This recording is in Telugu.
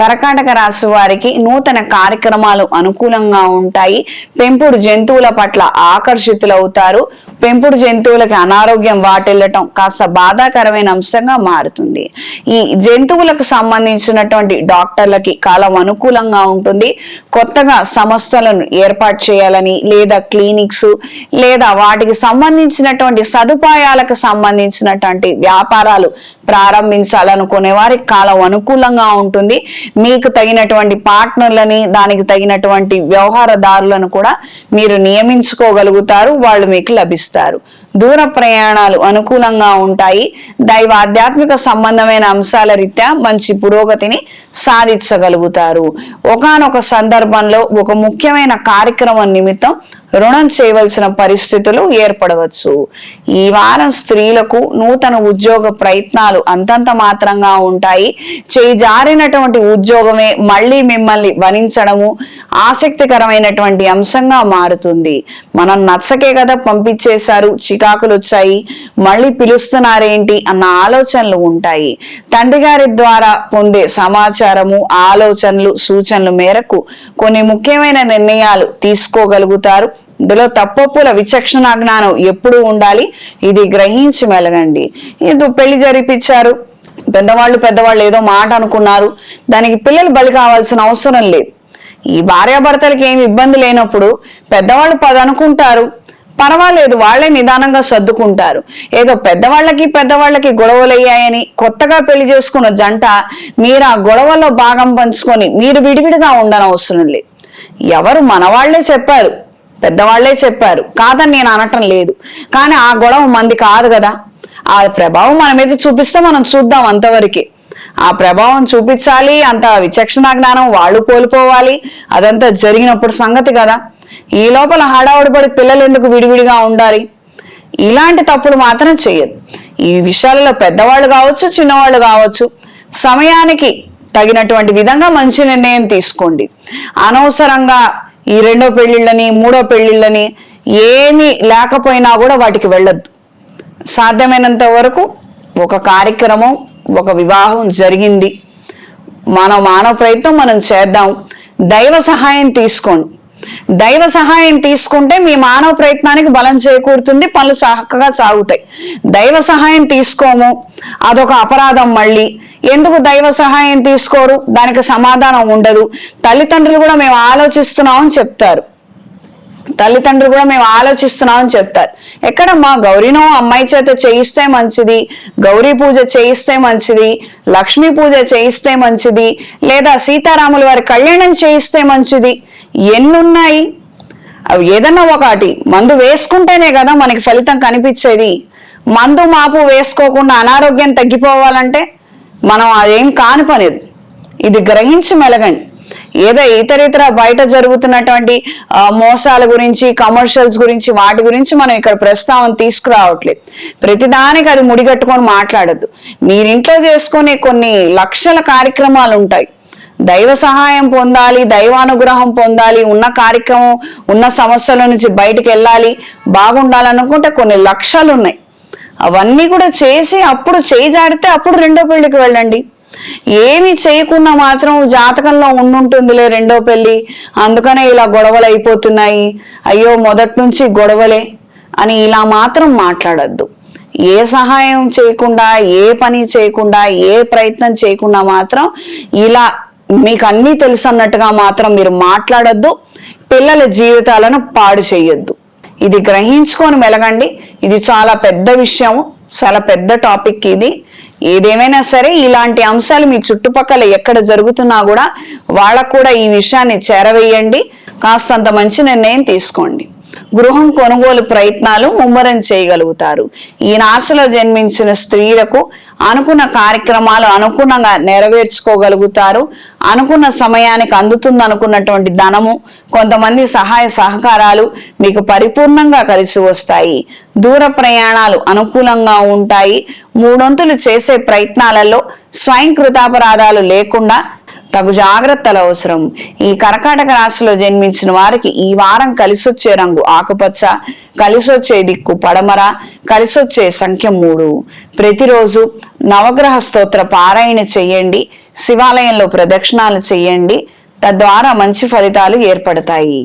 కర్కాటక రాశి వారికి నూతన కార్యక్రమాలు అనుకూలంగా ఉంటాయి. పెంపుడు జంతువుల పట్ల ఆకర్షితులవుతారు. పెంపుడు జంతువులకి అనారోగ్యం వాటిల్లటం కాస్త బాధాకరమైన అంశంగా మారుతుంది. ఈ జంతువులకు సంబంధించినటువంటి డాక్టర్లకి కాలం అనుకూలంగా ఉంటుంది. కొత్తగా సంస్థలను ఏర్పాటు చేయాలని లేదా క్లినిక్స్ లేదా వాటికి సంబంధించినటువంటి సదుపాయాలకు సంబంధించినటువంటి వ్యాపారాలు ప్రారంభించాలనుకునే వారికి కాలం అనుకూలంగా ఉంటుంది. మీకు తగినటువంటి పార్ట్నర్లని దానికి తగినటువంటి వ్యవహారదారులను కూడా మీరు నియమించుకోగలుగుతారు వాళ్ళు మీకు లభిస్తారు. దూర ప్రయాణాలు అనుకూలంగా ఉంటాయి. దైవ ఆధ్యాత్మిక సంబంధమైన అంశాల రీత్యా మంచి పురోగతిని సాధించగలుగుతారు. ఒకానొక సందర్భంలో ఒక ముఖ్యమైన కార్యక్రమం నిమిత్తం రుణం చేయవలసిన పరిస్థితులు ఏర్పడవచ్చు. ఈ వారం స్త్రీలకు నూతన ఉద్యోగ ప్రయత్నాలు అంతంత మాత్రంగా ఉంటాయి. చేయి జారినటువంటి ఉద్యోగమే మళ్ళీ మిమ్మల్ని వణించడము ఆసక్తికరమైనటువంటి అంశంగా మారుతుంది. మనం నచ్చకే కదా పంపించేశారు చికాకులు వచ్చాయి మళ్ళీ పిలుస్తున్నారేంటి అన్న ఆలోచనలు ఉంటాయి. తండ్రి గారి ద్వారా పొందే సమాచారము ఆలోచనలు సూచనలు మేరకు కొన్ని ముఖ్యమైన నిర్ణయాలు తీసుకోగలుగుతారు. ఇందులో తప్పొప్పుల విచక్షణ జ్ఞానం ఎప్పుడు ఉండాలి. ఇది గ్రహించి మెలగండి. ఇది పెళ్ళి జరిపించారు పెద్దవాళ్ళు పెద్దవాళ్ళు ఏదో మాట అనుకున్నారు. దానికి పిల్లలు బలి కావాల్సిన అవసరం లేదు. ఈ భార్యాభర్తలకి ఏమి ఇబ్బంది లేనప్పుడు పెద్దవాళ్ళు పది అనుకుంటారు. పర్వాలేదు వాళ్ళే నిదానంగా సర్దుకుంటారు. ఏదో పెద్దవాళ్ళకి పెద్దవాళ్ళకి గొడవలయ్యాయని కొత్తగా పెళ్ళి చేసుకున్న జంట మీరు ఆ గొడవల్లో భాగం పంచుకొని మీరు విడివిడిగా ఉండనవసరం లేదు. ఎవరు మనవాళ్ళే చెప్పారు. పెద్దవాళ్ళే చెప్పారు. కాదని నేను అనటం లేదు. కానీ ఆ గొడవ మంది కాదు కదా. ఆ ప్రభావం మన మీద చూపిస్తే మనం చూద్దాం అంతవరకే. ఆ ప్రభావం చూపించాలి అంత విచక్షణ జ్ఞానం వాళ్ళు కోల్పోవాలి అదంతా జరిగినప్పుడు సంగతి కదా. ఈ లోపల హడావుడిపడి పిల్లలు ఎందుకు విడివిడిగా ఉండాలి? ఇలాంటి తప్పులు మాత్రం చేయదు ఈ విషయాలలో పెద్దవాళ్ళు కావచ్చు చిన్నవాళ్ళు కావచ్చు సమయానికి తగినటువంటి విధంగా మంచి నిర్ణయం తీసుకోండి. అనవసరంగా ఈ రెండో పెళ్ళిళ్ళని మూడో పెళ్ళిళ్ళని ఏమీ లేకపోయినా కూడా వాటికి వెళ్ళొద్దు. సాధ్యమైనంత వరకు ఒక కార్యక్రమం ఒక వివాహం జరిగింది. మన మానవ ప్రయత్నం మనం చేద్దాం. దైవ సహాయం తీసుకోండి. దైవ సహాయం తీసుకుంటే మీ మానవ ప్రయత్నానికి బలం చేకూరుతుంది పనులు చక్కగా సాగుతాయి. దైవ సహాయం తీసుకోము అదొక అపరాధం మళ్ళీ. ఎందుకు దైవ సహాయం తీసుకోరు? దానికి సమాధానం ఉండదు. తల్లిదండ్రులు కూడా మేము ఆలోచిస్తున్నామని చెప్తారు. తల్లిదండ్రులు కూడా మేము ఆలోచిస్తున్నాం అని చెప్తారు. ఎక్కడమ్మా? గౌరీనో అమ్మాయి చేత చేయిస్తే మంచిది గౌరీ పూజ చేయిస్తే మంచిది లక్ష్మీ పూజ చేయిస్తే మంచిది లేదా సీతారాముల వారి కళ్యాణం చేయిస్తే మంచిది. ఎన్నున్నాయి? అవి ఏదన్నా ఒకటి. మందు వేసుకుంటేనే కదా మనకి ఫలితం కనిపించేది. మందు మాపు వేసుకోకుండా అనారోగ్యం తగ్గిపోవాలంటే మనం అదేం కాని పనిది. ఇది గ్రహించి మెలగండి. ఏదో ఇతరితర బయట జరుగుతున్నటువంటి మోసాల గురించి కమర్షియల్స్ గురించి వాటి గురించి మనం ఇక్కడ ప్రస్తావన తీసుకురావట్లేదు. ప్రతిదానికి అది ముడిగట్టుకొని మాట్లాడద్దు. మీరింట్లో చేసుకునే కొన్ని లక్షల కార్యక్రమాలు ఉంటాయి. దైవ సహాయం పొందాలి దైవానుగ్రహం పొందాలి ఉన్న కార్యక్రమం ఉన్న సమస్యల నుంచి బయటికి వెళ్ళాలి బాగుండాలనుకుంటే కొన్ని లక్షలు ఉన్నాయి అవన్నీ కూడా చేసి అప్పుడు చేయి జారితే అప్పుడు రెండో పెళ్ళికి వెళ్ళండి. ఏమి చేయకుండా మాత్రం జాతకంలో ఉండుంటుందిలే రెండో పెళ్ళి. అందుకనే ఇలా గొడవలు అయిపోతున్నాయి. అయ్యో మొదటి నుంచి గొడవలే అని ఇలా మాత్రం మాట్లాడద్దు. ఏ సహాయం చేయకుండా ఏ పని చేయకుండా ఏ ప్రయత్నం చేయకుండా మాత్రం ఇలా మీకు అన్నీ తెలుసు అన్నట్టుగా మాత్రం మీరు మాట్లాడద్దు. పిల్లల జీవితాలను పాడు చేయొద్దు. ఇది గ్రహించుకొని మెలగండి. ఇది చాలా పెద్ద విషయం చాలా పెద్ద టాపిక్ ఇది. ఏదేమైనా సరే ఇలాంటి అంశాలు మీ చుట్టుపక్కల ఎక్కడ జరుగుతున్నా కూడా వాళ్ళకు కూడా ఈ విషయాన్ని చేరవేయండి. కాస్తంత మంచి నిర్ణయం తీసుకోండి. గృహం కొనుగోలు ప్రయత్నాలు ముమ్మరం చేయగలుగుతారు. ఈ రాశిలో జన్మించిన స్త్రీలకు అనుకున్న కార్యక్రమాలు అనుకున్నగా నెరవేర్చుకోగలుగుతారు. అనుకున్న సమయానికి అందుతుంది అనుకున్నటువంటి ధనము కొంతమంది సహాయ సహకారాలు మీకు పరిపూర్ణంగా కలిసి వస్తాయి. దూర ప్రయాణాలు అనుకూలంగా ఉంటాయి. మూడొంతులు చేసే ప్రయత్నాలలో స్వయం కృతాపరాధాలు లేకుండా తగు జాగ్రత్తలు అవసరం. ఈ కర్కాటక రాశిలో జన్మించిన వారికి ఈ వారం కలిసొచ్చే రంగు ఆకుపచ్చ కలిసొచ్చే దిక్కు పడమర కలిసొచ్చే సంఖ్య మూడు. ప్రతిరోజు నవగ్రహ స్తోత్ర పారాయణ చేయండి శివాలయంలో ప్రదక్షిణాలు చేయండి తద్వారా మంచి ఫలితాలు ఏర్పడతాయి.